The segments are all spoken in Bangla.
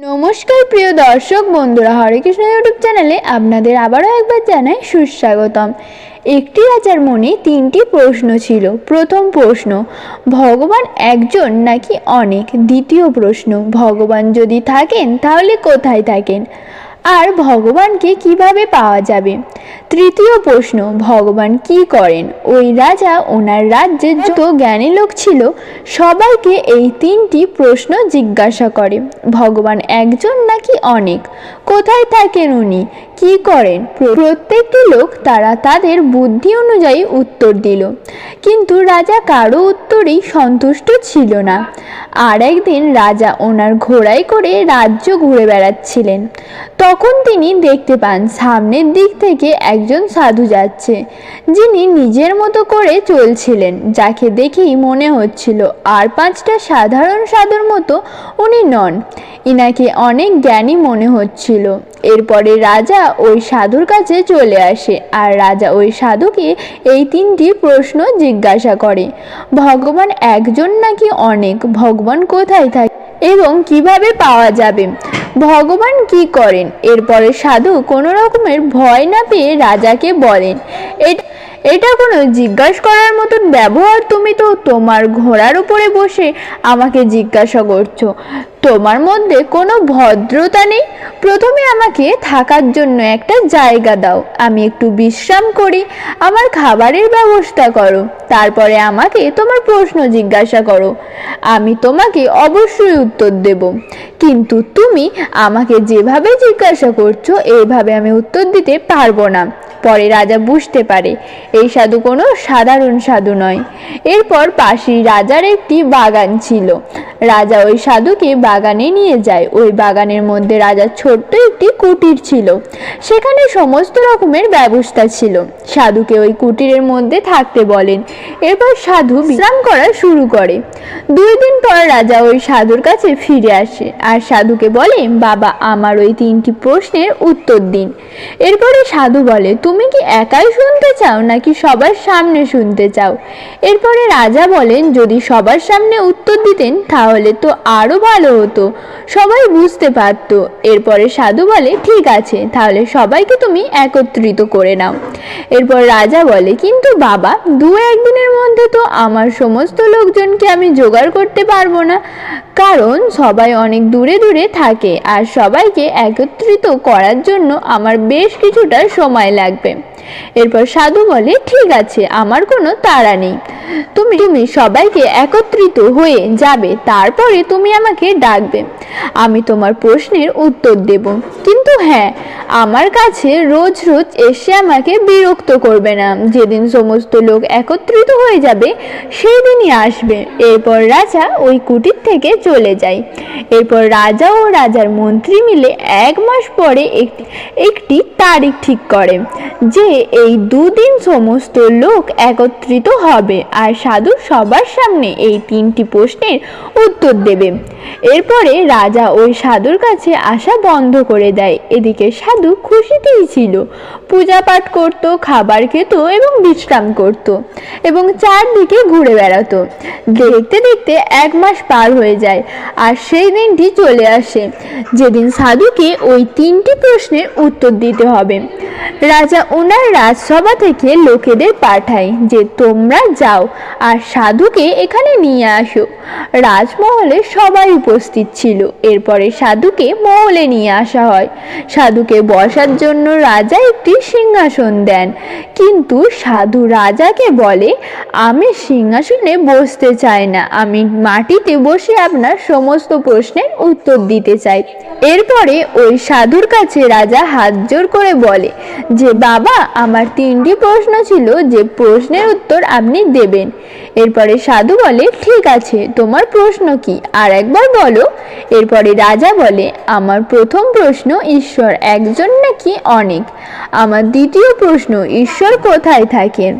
নমস্কার প্রিয় দর্শক বন্ধুরা, হরে কৃষ্ণ ইউটিউব চ্যানেলে আপনাদের আবারও একবার জানাই সুস্বাগতম। একটি রাজার মনে তিনটি প্রশ্ন ছিল। প্রথম প্রশ্ন, ভগবান একজন নাকি অনেক? দ্বিতীয় প্রশ্ন, ভগবান যদি থাকেন তাহলে কোথায় থাকেন? আর ভগবানকে কীভাবে পাওয়া যাবে? তৃতীয় প্রশ্ন, ভগবান কি করেন? ওই রাজা ওনার রাজ্যে যত জ্ঞানী লোক ছিল, সবাইকে এই তিনটি প্রশ্ন জিজ্ঞাসা করে। ভগবান একজন নাকি অনেক? কোথায় থাকেন উনি? কি করেন? প্র- প্রত্যেকটি লোক তারা তাদের বুদ্ধি অনুযায়ী উত্তর দিল। কিন্তু রাজা কারও উত্তরই সন্তুষ্ট ছিল না। আর একদিন রাজা ওনার ঘোড়ায় করে রাজ্য ঘুরে বেড়াচ্ছিলেন। তখন তিনি দেখতে পান, সামনের দিক থেকে একজন সাধু যাচ্ছে, যিনি নিজের মতো করে চলছিলেন, যাকে দেখেই মনে হচ্ছিল, আর পাঁচটা সাধারণ সাধুর মতো উনি নন। ইনাকে অনেক জ্ঞানী মনে হচ্ছিল। এরপরে রাজা ওই সাধুর কাছে চলে আসে, আর রাজা ওই সাধুকে এই তিনটি প্রশ্ন জিজ্ঞাসা করে। ভগবান একজন নাকি অনেক? ভগবান কোথায় থাকে? এবং কীভাবে পাওয়া যাবে? ভগবান কি করেন? এরপরে সাধু কোনো রকমের ভয় না পেয়ে রাজাকে বলেন "এ- এটা কোনো জিজ্ঞাসা করার মতন ব্যবহার? তুমি তো তোমার ঘোড়ার উপরে বসে আমাকে জিজ্ঞাসা করছ। তোমার মধ্যে কোনো ভদ্রতা নেই? প্রথমে আমাকে থাকার জন্য একটা জায়গা দাও। আমি একটু বিশ্রাম করি, আমার খাবারের ব্যবস্থা করো, তারপরে আমাকে তোমার প্রশ্ন জিজ্ঞাসা করো। আমি তোমাকে অবশ্যই উত্তর দেব। কিন্তু তুমি আমাকে যেভাবে জিজ্ঞাসা করছ, এইভাবে আমি উত্তর দিতে পারব না। পরে রাজা বুঝতে পারে, এই সাধু কোনো সাধারণ সাধু নয়। এরপর পাশেই রাজার একটি বাগান ছিল। রাজা ওই সাধুকে বাগানে নিয়ে যায়। ওই বাগানের মধ্যে রাজার ছোট্ট একটি কুটির ছিল। সেখানে সমস্ত রকমের ব্যবস্থা ছিল। সাধুকে ওই কুটিরের মধ্যে থাকতে বলেন। এরপর সাধু বিশ্রাম করা শুরু করে। দুই দিন পর রাজা ওই সাধুর কাছে ফিরে আসে। আর সাধুকে বলে, বাবা, আমার ওই তিনটি প্রশ্নের উত্তর দিন। এরপরে সাধু বলে তুমি কি একাই শুনতে চাও নাকি সবার সামনে শুনতে চাও? এরপরে রাজা বলেন, যদি সবার সামনে উত্তর দিতেন তাহলে তো আরও ভালো হতো। সবাই বুঝতে পারতো। এরপরে সাধু বলে, ঠিক আছে, তাহলে সবাইকে তুমি একত্রিত করে নাও। এরপর রাজা বলে, কিন্তু বাবা, দু একদিনের মধ্যে তো আমার সমস্ত লোকজনকে আমি জোগাড় করতে পারব না। কারণ সবাই অনেক দূরে দূরে থাকে, আর সবাইকে একত্রিত করার জন্য আমার বেশ কিছুটা সময় লাগবে এরপর সাধু বলে, ঠিক আছে, আমার কোনো তাড়া নেই। তুমি তুমি সবাইকে একত্রিত হয়ে যাবে, তারপরে তুমি আমাকে ডাকবে। আমি তোমার প্রশ্নের উত্তর দেব। কিন্তু হ্যাঁ আমার কাছে রোজ রোজ এসে আমাকে বিরক্ত করবে না। যেদিন সমস্ত লোক একত্রিত হয়ে যাবে সেই দিনই আসবে। এরপর রাজা ওই কুটির থেকে চলে যায়। এরপর রাজা ও রাজার মন্ত্রী মিলে এক মাস পরে একটি একটি তারিখ ঠিক করে। যে এই দুদিন সমস্ত লোক একত্রিত হবে আর সাধু সবার সামনে এই তিনটি প্রশ্নের উত্তর দেবে। এরপরে রাজা ওই সাধুর কাছে আসা বন্ধ করে দেয়। এদিকে সাধু খুশিতেই ছিল। পূজা পাঠ করত, খাবার খেত এবং বিশ্রাম করত এবং চারদিকে ঘুরে বেড়াতো। দেখতে দেখতে এক মাস পার হয়ে যায় আর সেই দিনটি চলে আসে। যেদিন সাধুকে ওই তিনটি প্রশ্নের উত্তর দিতে হবে। রাজা ওনার রাজসভা থেকে লোকেদের পাঠায় যে তোমরা যাও আর সাধুকে এখানে নিয়ে আসো। রাজমহলে সবাই উপস্থিত ছিল। এরপরে সাধুকে মহলে নিয়ে আসা হয়। সাধুকে বসার জন্য রাজা একটি সিংহাসন দেন। কিন্তু সাধু রাজাকে বলে, আমি সিংহাসনে বসতে চাই না। আমি মাটিতে বসে আপনার সমস্ত প্রশ্নের উত্তর দিতে চাই। এরপরে ওই সাধুর কাছে রাজা হাত জোর করে বলে যে বাবা, আমার তিনটি প্রশ্ন ছিল যে প্রশ্নের উত্তর আপনি দেবেন। এরপরে সাধু বলে, ঠিক আছে, তোমার প্রশ্ন কি? আর একবার বলো, এরপরে রাজা বলে, আমার প্রথম প্রশ্ন ঈশ্বর, একজন নাকি অনেক? আমার দ্বিতীয় প্রশ্ন, ঈশ্বর কোথায় থাকেন?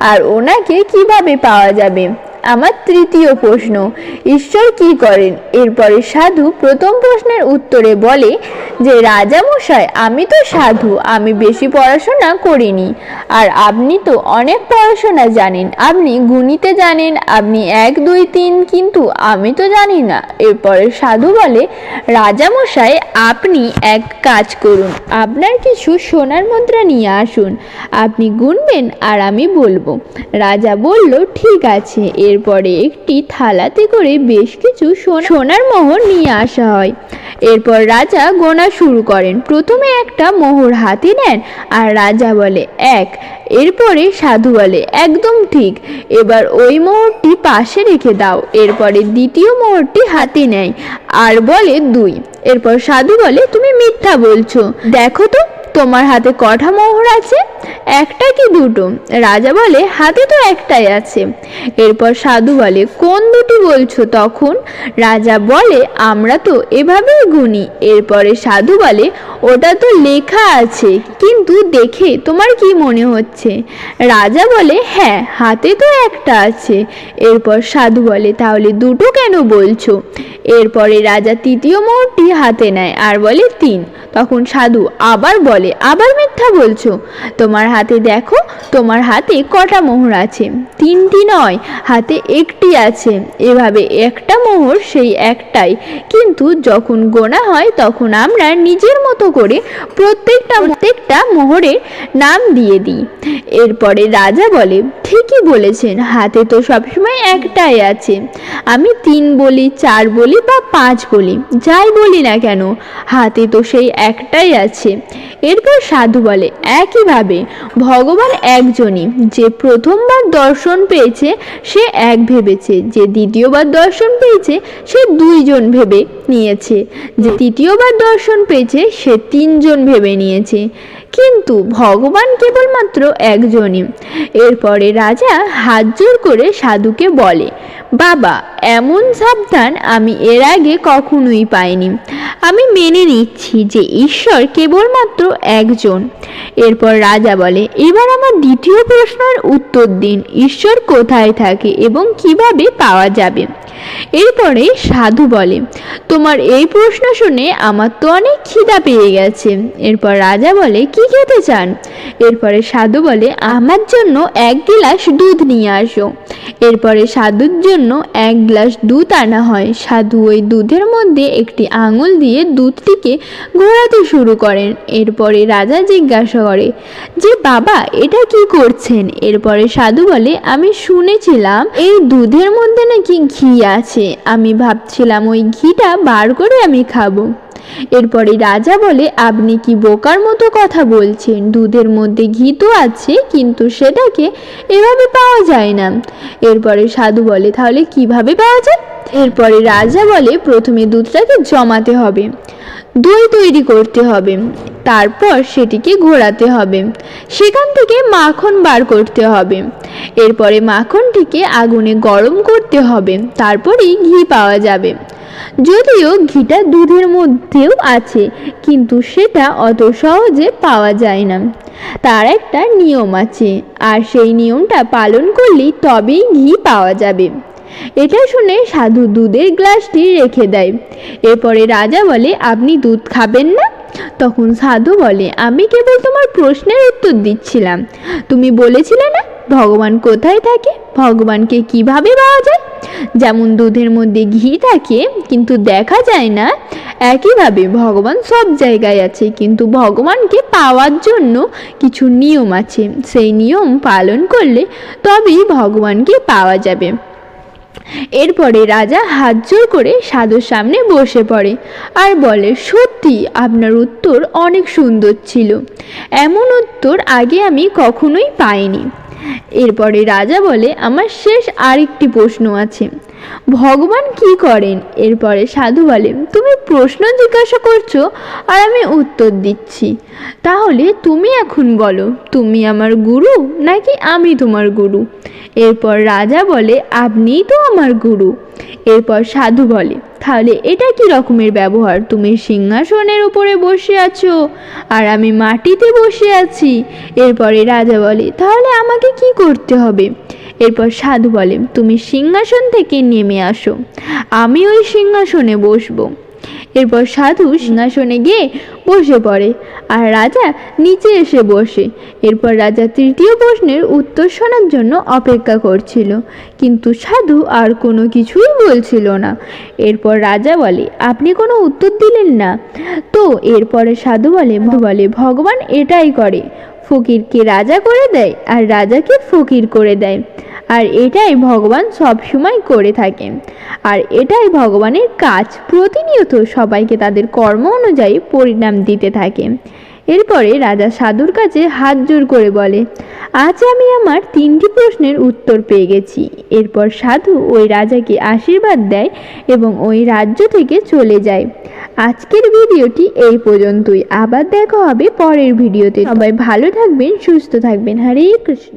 আর ওনাকে কীভাবে পাওয়া যাবে? আমার তৃতীয় প্রশ্ন, ঈশ্বর কি করেন? এরপরে সাধু প্রথম প্রশ্নের উত্তরে বলে যে রাজামশাই আমি তো সাধু, আমি বেশি পড়াশোনা করিনি। আর আপনি তো অনেক পড়াশোনা জানেন। আপনি গুণিতে জানেন, আপনি এক, দুই, তিন, কিন্তু আমি তো জানি না। এরপরে সাধু বলে রাজামশাই আপনি এক কাজ করুন, আপনার কিছু সোনার মুদ্রা নিয়ে আসুন। আপনি গুনবেন আর আমি বলব। রাজা বলল, ঠিক আছে। এরপরে একটি থালাতে করে বেশ কিছু সোনা- সোনার মোহর নিয়ে আসা হয়। এরপর রাজা গোনা শুরু করেন। প্রথমে একটা মোহর হাতে নেন আর রাজা বলে, এক। এরপরে সাধু বলে, একদম ঠিক। এবার ওই মোহরটি পাশে রেখে দাও। এরপরে দ্বিতীয় মোহরটি হাতে নেয় আর বলে, দুই। এরপর সাধু বলে, তুমি মিথ্যা বলছো। দেখো তো। তোমার হাতে কটা মোহর আছে? একটা কি দুটো? রাজা বলে, হাতে তো একটাই আছে। এরপর সাধু বলে, কোন দুটি বলছো তখন? রাজা বলে, আমরা তো এভাবেই গুনি। এরপরে সাধু বলে, ওটা তো লেখা আছে, কিন্তু দেখে তোমার কি মনে হচ্ছে? রাজা বলে হ্যাঁ হাতে তো একটা আছে। এরপর সাধু বলে, তাহলে দুটো কেন বলছো? এরপরে রাজা তৃতীয় মোহরটি হাতে নেয়, আর বলে তিন। তখন সাধু আবার বলে আবার মিথ্যা বলছো? তোমার হাতে দেখো, তোমার হাতে কটা মোহর আছে। তিনটি নয়, হাতে একটি আছে। এভাবে একটা মোহর সেই একটাই। কিন্তু যখন গোনা হয়, তখন আমরা নিজের মতো করে প্রত্যেকটা প্রত্যেকটা মোহরের নাম দিয়ে দিই। এরপরে রাজা বলে, ঠিকই বলেছেন, হাতে তো সবসময় একটাই আছে। আমি তিন বলি, চার বলি বা পাঁচ বলি, যাই বলি না কেন, হাতে তো সেই একটাই আছে। এরপর সাধু বলে, একইভাবে, ভগবান একজনই। যে প্রথমবার দর্শন পেয়েছে, সে এক ভেবেছে। যে দ্বিতীয়বার দর্শন পেয়েছে, সে দুইজন ভেবে নিয়েছে। যে তৃতীয়বার দর্শন পেয়েছে, সে তিনজন ভেবে নিয়েছে। কিন্তু ভগবান কেবলমাত্র একজনই। এরপরে রাজা হাত জোর করে সাধুকে বলে বাবা, এমন সাবধান আমি এর আগে কখনোই পাইনি। আমি মেনে নিচ্ছি যে ঈশ্বর কেবলমাত্র একজন। এরপর রাজা বলে, এবার আমার দ্বিতীয় প্রশ্নের উত্তর দিন। ঈশ্বর কোথায় থাকে এবং কীভাবে পাওয়া যাবে? এরপরে সাধু বলে, তোমার এই প্রশ্ন শুনে আমার তো অনেক খিদা পেয়ে গেছে। এরপর রাজা বলে, কি খেতে চান? এরপরে সাধু বলে, আমার জন্য এক গ্লাস দুধ নিয়ে আসো। এরপরে সাধুর জন্য এক গ্লাস দুধ আনা হয়। সাধু ওই দুধের মধ্যে একটি আঙুল দিয়ে দুধটিকে ঘোরাতে শুরু করেন। এরপরে রাজা জিজ্ঞাসা করে, যে বাবা, এটা কি করছেন? এরপরে সাধু বলে, আমি শুনেছিলাম এই দুধের মধ্যে নাকি ঘি আছে। আমি ভাবছিলাম ওই ঘিটা বার করে আমি খাব। এরপরে রাজা বলে, আপনি কি বোকার মতো কথা বলছেন? দুধের মধ্যে ঘি তো আছে, কিন্তু সেটাকে এভাবে পাওয়া যায় না। এরপরে সাধু বলে, তাহলে কীভাবে পাওয়া যায়? এরপরে রাজা বলে, প্রথমে দুধটাকে জমাতে হবে, দই তৈরি করতে হবে, তারপর সেটিকে ঘোরাতে হবে, সেখান থেকে মাখন বার করতে হবে, এরপরে মাখনটিকে আগুনে গরম করতে হবে, তারপরেই ঘি পাওয়া যাবে। যদিও ঘিটা দুধের মধ্যেও আছে, কিন্তু সেটা অত সহজে পাওয়া যায় না। তার একটা নিয়ম আছে, আর সেই নিয়মটা পালন করলেই তবেই ঘি পাওয়া যাবে। এটা শুনে সাধু দুধের গ্লাসটি রেখে দেয়। এরপরে রাজা বলে, আপনি দুধ খাবেন না? তখন সাধু বলে, আমি কেবল তোমার প্রশ্নের উত্তর দিচ্ছিলাম। তুমি বলেছিলে না ভগবান কোথায় থাকে? ভগবানকে কীভাবে পাওয়া যায়? যেমন দুধের মধ্যে ঘি থাকে, কিন্তু দেখা যায় না, একইভাবে ভগবান সব জায়গায় আছে, কিন্তু ভগবানকে পাওয়ার জন্য কিছু নিয়ম আছে। সেই নিয়ম পালন করলে তবেই ভগবানকে পাওয়া যাবে। এরপরে রাজা হাত জোর করে সাধুর সামনে বসে পড়ে আর বলে, সত্যি আপনার উত্তর অনেক সুন্দর ছিল। এমন উত্তর আগে আমি কখনোই পাইনি। এরপরে রাজা বলে আমার শেষ আরেকটি প্রশ্ন আছে। ভগবান কি করেন? এরপরে সাধু বলে তুমি প্রশ্ন জিজ্ঞাসা করছ আর আমি উত্তর দিচ্ছি। তাহলে তুমি এখন বলো, তুমি আমার গুরু নাকি আমি তোমার গুরু? এরপর রাজা বলে, আপনিই তো আমার গুরু। এরপর সাধু বলে, তাহলে এটা কি রকমের ব্যবহার? তুমি সিংহাসনের উপরে বসে আছো আর আমি মাটিতে বসে আছি। এরপরে রাজা বলে, তাহলে আমাকে কি করতে হবে? এরপর সাধু বলে, তুমি সিংহাসন থেকে নেমে আসো, আমি ওই সিংহাসনে বসবো। এরপর সাধু সিংহাসনে গিয়ে বসে পড়ে, আর রাজা নিচে এসে বসে। এরপর রাজা তৃতীয় প্রশ্নের উত্তর শোনার জন্য অপেক্ষা করছিল, কিন্তু সাধু আর কোনো কিছুই বলছিল না। এরপর রাজা বলে, আপনি কোনো উত্তর দিলেন না? তো এরপরে সাধু বলে বলে, ভগবান এটাই করে, ফকিরকে রাজা করে দেয় আর রাজাকে ফকির করে দেয়। আর এটাই ভগবান সবসময় করে থাকেন। আর এটাই ভগবানের কাজ। প্রতিনিয়ত সবাইকে তাদের কর্ম অনুযায়ী পরিণাম দিতে থাকে। এরপরে রাজা সাধুর কাছে হাত জোর করে বলে, আজ আমি আমার তিনটি প্রশ্নের উত্তর পেয়ে গেছি। এরপর সাধু ওই রাজাকে আশীর্বাদ দেয় এবং ওই রাজ্য থেকে চলে যায়। আজকের ভিডিওটি এই পর্যন্তই। আবার দেখা হবে পরের ভিডিওতে। সবাই ভালো থাকবেন, সুস্থ থাকবেন। হরে কৃষ্ণ।